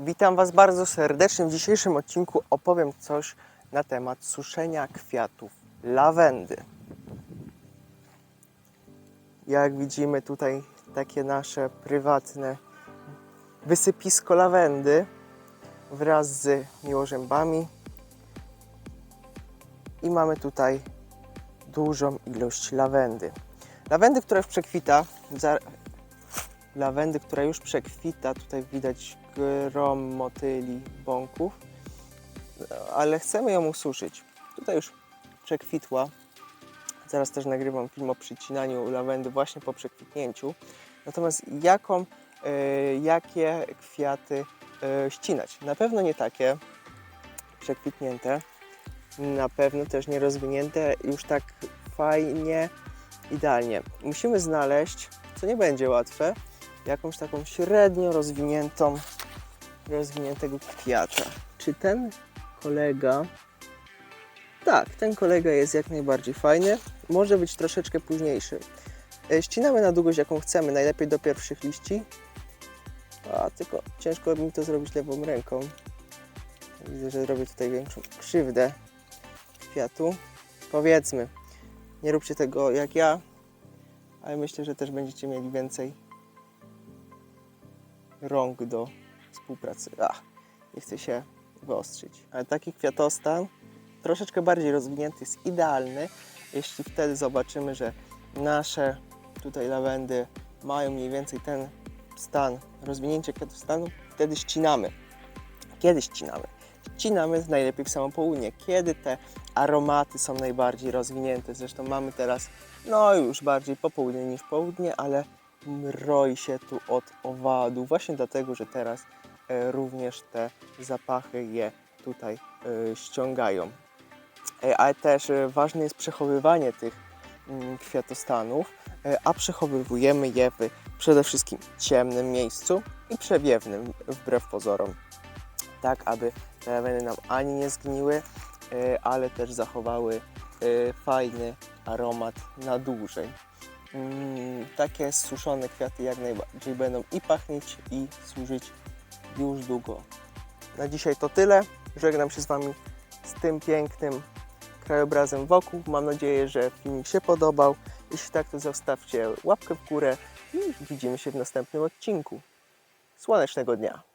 Witam Was bardzo serdecznie. W dzisiejszym odcinku opowiem coś na temat suszenia kwiatów lawendy. Jak widzimy tutaj takie nasze prywatne wysypisko lawendy wraz z miłożębami. I mamy tutaj dużą ilość lawendy. Lawendy, która już przekwita, za, lawendy, która już przekwita. Tutaj widać grom motyli, bąków, ale chcemy ją ususzyć. Tutaj już przekwitła. Zaraz też nagrywam film o przycinaniu lawendy właśnie po przekwitnięciu. Natomiast jaką, e, jakie kwiaty e, ścinać? Na pewno nie takie przekwitnięte, na pewno też nie rozwinięte już tak fajnie, idealnie. Musimy znaleźć, co nie będzie łatwe, jakąś taką średnio rozwiniętą, rozwiniętego kwiata. Czy ten kolega, tak, ten kolega jest jak najbardziej fajny, może być troszeczkę późniejszy. E, Ścinamy na długość jaką chcemy, najlepiej do pierwszych liści, a tylko ciężko mi to zrobić lewą ręką. Widzę, że robię tutaj większą krzywdę kwiatu. Powiedzmy, nie róbcie tego jak ja, ale myślę, że też będziecie mieli więcej rąk do współpracy. Ach, nie chcę się wyostrzyć. Ale taki kwiatostan troszeczkę bardziej rozwinięty jest idealny, jeśli wtedy zobaczymy, że nasze tutaj lawendy mają mniej więcej ten stan, rozwinięcie kwiatostanu, wtedy ścinamy. Kiedy ścinamy? Ścinamy najlepiej w samo południe, kiedy te aromaty są najbardziej rozwinięte. Zresztą mamy teraz, no już bardziej popołudnie niż południe, ale mroi się tu od owadu, właśnie dlatego, że teraz również te zapachy je tutaj e, ściągają. E, ale też e, ważne jest przechowywanie tych mm, kwiatostanów, e, a przechowywujemy je w przede wszystkim ciemnym miejscu i przewiewnym, wbrew pozorom. Tak, aby te lawendy nam ani nie zgniły, e, ale też zachowały e, fajny aromat na dłużej. Mm, takie suszone kwiaty jak najbardziej będą i pachnieć, i służyć już długo. Na dzisiaj to tyle. Żegnam się z Wami z tym pięknym krajobrazem wokół. Mam nadzieję, że filmik się podobał. Jeśli tak, to zostawcie łapkę w górę i widzimy się w następnym odcinku. Słonecznego dnia!